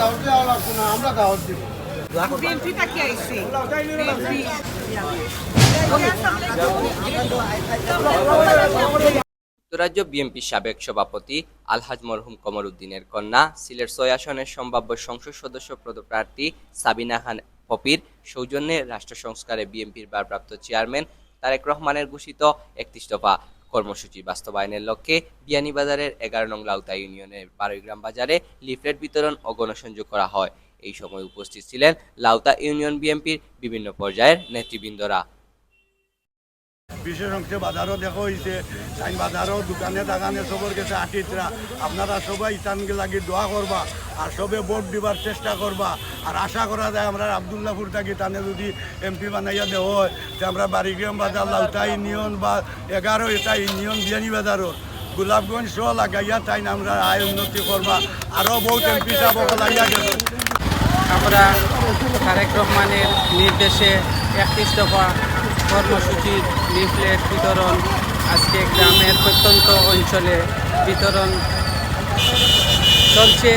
দাওয়াত দেওয়া লাগতো না আমরা দাওয়াত দিব। বিএনপিটা কি আইছে? যুক্তরাজ্য বিএনপির সাবেক সভাপতি আলহাজ মরহুম কমর উদ্দিনের কন্যা সিলেট ছয় আসনের সম্ভাব্য সংসদ সদস্য পদপ্রার্থী সাবিনা খান পপির সৌজন্যে রাষ্ট্র সংস্কারে বিএনপির ভারপ্রাপ্ত চেয়ারম্যান তারেক রহমানের ঘোষিত একত্রিশ দফা। কর্মসূচি। বাস্তবায়নের লক্ষ্যে বিয়ানীবাজারের এগারো নং লাউতা ইউনিয়নের বারোইগ্রাম বাজারে লিফলেট বিতরণ ও গণসংযোগ করা হয়। এই সময় উপস্থিত ছিলেন লাউতা ইউনিয়ন বিএনপির বিভিন্ন পর্যায়ের নেতৃবৃন্দরা। বিশেষ অংশে বাজারও দেখা হয়েছে বাজারও দোকানে দাগানে সবর কাছে আটিতরা। আপনারা সবাই ইতানকে লাগি দোয়া করবা। আর সবে ভোট দিবার চেষ্টা করবা। আর আশা করা যায় আমরা আবদুল্লাপুর থাকি, তানে যদি এমপি বানাইয়া দেওয়া হয়, যে আমরা বাড়িগ্রাম বাজার লাউতা ইউনিয়ন বা এগারো এটা ইউনিয়ন বিয়ানি বাজারও। গোলাপগঞ্জ সহ লাগাইয়া তাই আমরা আয় উন্নতি করবা। আরও বহুত এমপি সাহেব লাগাইয়া গেছে। আমরা তারেক রহমানের নির্দেশে একত্রিশ দফা কর্মসূচির লিফলেট বিতরণ আজকে গ্রামের প্রত্যন্ত অঞ্চলে বিতরণ চলছে।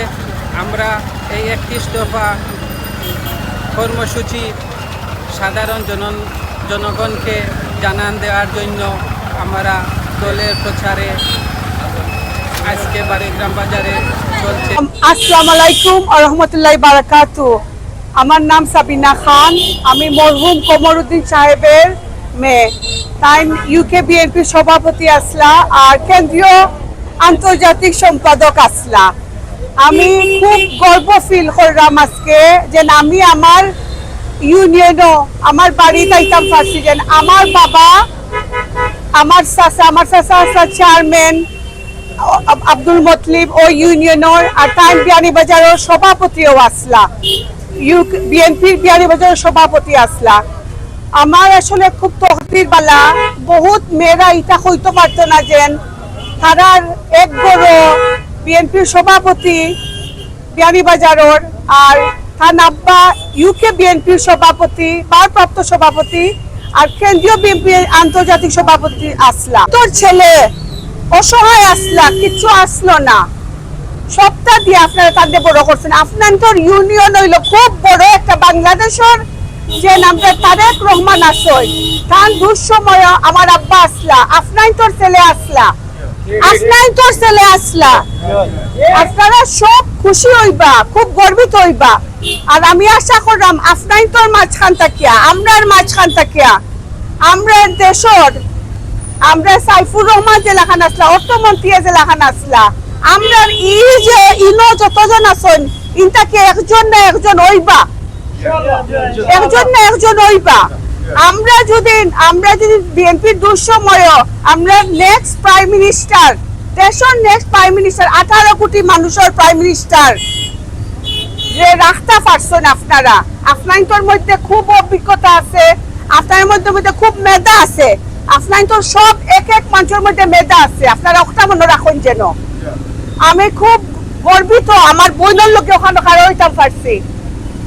আমরা এই একত্রিশ দফা কর্মসূচি সাধারণ জন জনগণকে জানান দেওয়ার জন্য আমরা দলের প্রচারে আজকে বাড়িগ্রাম বাজারে চলছে। আসসালামু আলাইকুম রহমতুল্লাহ বারাকাতু আমার নাম সাবিনা খান, আমি মরহুম কমরুদ্দিন সাহেবের মেয়ে। তাই ইউকে বিএনপি সভাপতি আসলা আর কেন্দ্রীয় আন্তর্জাতিক সম্পাদক আসলা। আমি খুব গর্ব ফিল করলাম আজকে যে আমি আমার ইউনিয়নও আমার বাড়ি যাইতাম পারছি যে আমার বাবা, আমার চাচা আমার চাচা আছে চেয়ারম্যান আব- আব্দুল মতলিব ও ইউনিয়নের আর টাইম বিয়ানীবাজারের সভাপতিও আসলা। ইউ বিএনপির বিয়ানীবাজারের সভাপতি আসলা। আমার আসলে খুব তহবির বালা, বহুত মেয়েরা ইটা হইতে পারতো না যেন তারার এক বড় বিএনপির সভাপতি বিয়ানীবাজারের আর তার আব্বা ইউকে বিএনপির সভাপতি, ভারপ্রাপ্ত সভাপতি আর কেন্দ্রীয় বিএনপি আন্তর্জাতিক সভাপতি আসলা। তোর ছেলে অসহায় আসলা, কিছু আসলো না। সপ্তাহ দিয়ে আপনারা তাদের বড় করছেন। আপনার তোর ইউনিয়ন হইল, খুব বড় একটা বাংলাদেশের যে নামটা তারেক রহমান আসই তার দুঃসময় আমার আব্বা আসলা, আপনার তোর ছেলে আসলা। আপনার তোর ছেলে আসলা। আপনারা সব খুশি হইবা, খুব গর্বিত হইবা। আর আমি আশা করলাম আপনার তোর মাঝখান তাকিয়া আমরার মাঝখান তাকিয়া আমরা দেশর, আমরা সাইফুর রহমান যে লেখান আসলা, অর্থমন্ত্রী যে লেখান আসলা। আমরা ই যে ইনো যতজন আছেন ইনটাকে একজন না একজন হইবা। একজন না একজন হইবা। আমরা যদি আমরা যদি বিএনপির দুঃসময়, আমরা নেক্সট প্রাইম মিনিস্টার দেশের নেক্সট প্রাইম মিনিস্টার আঠারো কোটি মানুষের প্রাইম মিনিস্টার যে রাখতে পারছেন আপনারা আপনার মধ্যে খুব অভিজ্ঞতা আছে আপনার মধ্যে মধ্যে খুব মেধা আছে আপনার তো সব এক এক মানুষের মধ্যে মেধা আছে, আপনারা ওটা মনে রাখুন যেন। আমি খুব গর্বিত, আমার বোনের লোকে ওখানে হইতাম পারছি।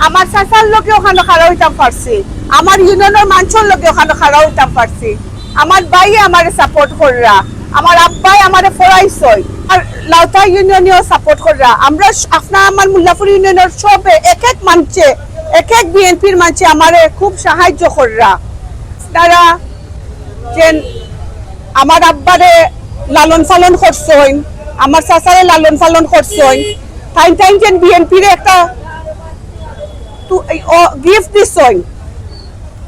আমার চাচার লোকে ওখানে খারাপ হইতাম পারছি আমার ইউনিয়নের মানুষের লোকে ওখানে খারাপ হইতাম পারছি আমার ভাই আমারে সাপোর্ট কররা আমার আব্বাই আমারে ফরাইছই আর লাউতা ইউনিয়নেও সাপোর্ট কররা আমরা আপনার আমার মুল্লাপুর ইউনিয়নের সবে এক এক মানছে এক এক বিএনপির মানছে আমারে খুব সাহায্য কররা তারা যে আমার আব্বারে লালন পালন করছইন আমার চাচারে লালন পালন করছইন টাইম টাইম যেন বিএনপির একটা গিফট দিছইন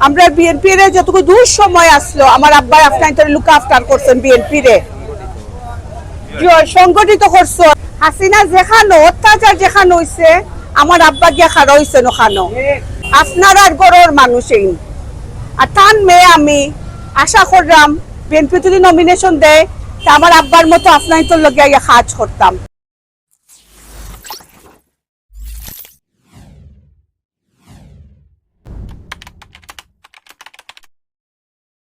আমরা বিএনপির যতটুকু দূর সময় আসলো, আমার আব্বাই আপনার লুক আফটার করছেন বিএনপির। সংগঠিত করছ। হাসিনা যেখানো, অত্যাচার আমার আব্বা গিয়া খারা ওখানো। আপনার আর গড়ের মানুষ এই আর মেয়ে আমি, আশা করলাম, বিএনপি যদি নমিনেশন দেয়, তা আমার আব্বার মতো আপনার তো লগে কাজ করতাম।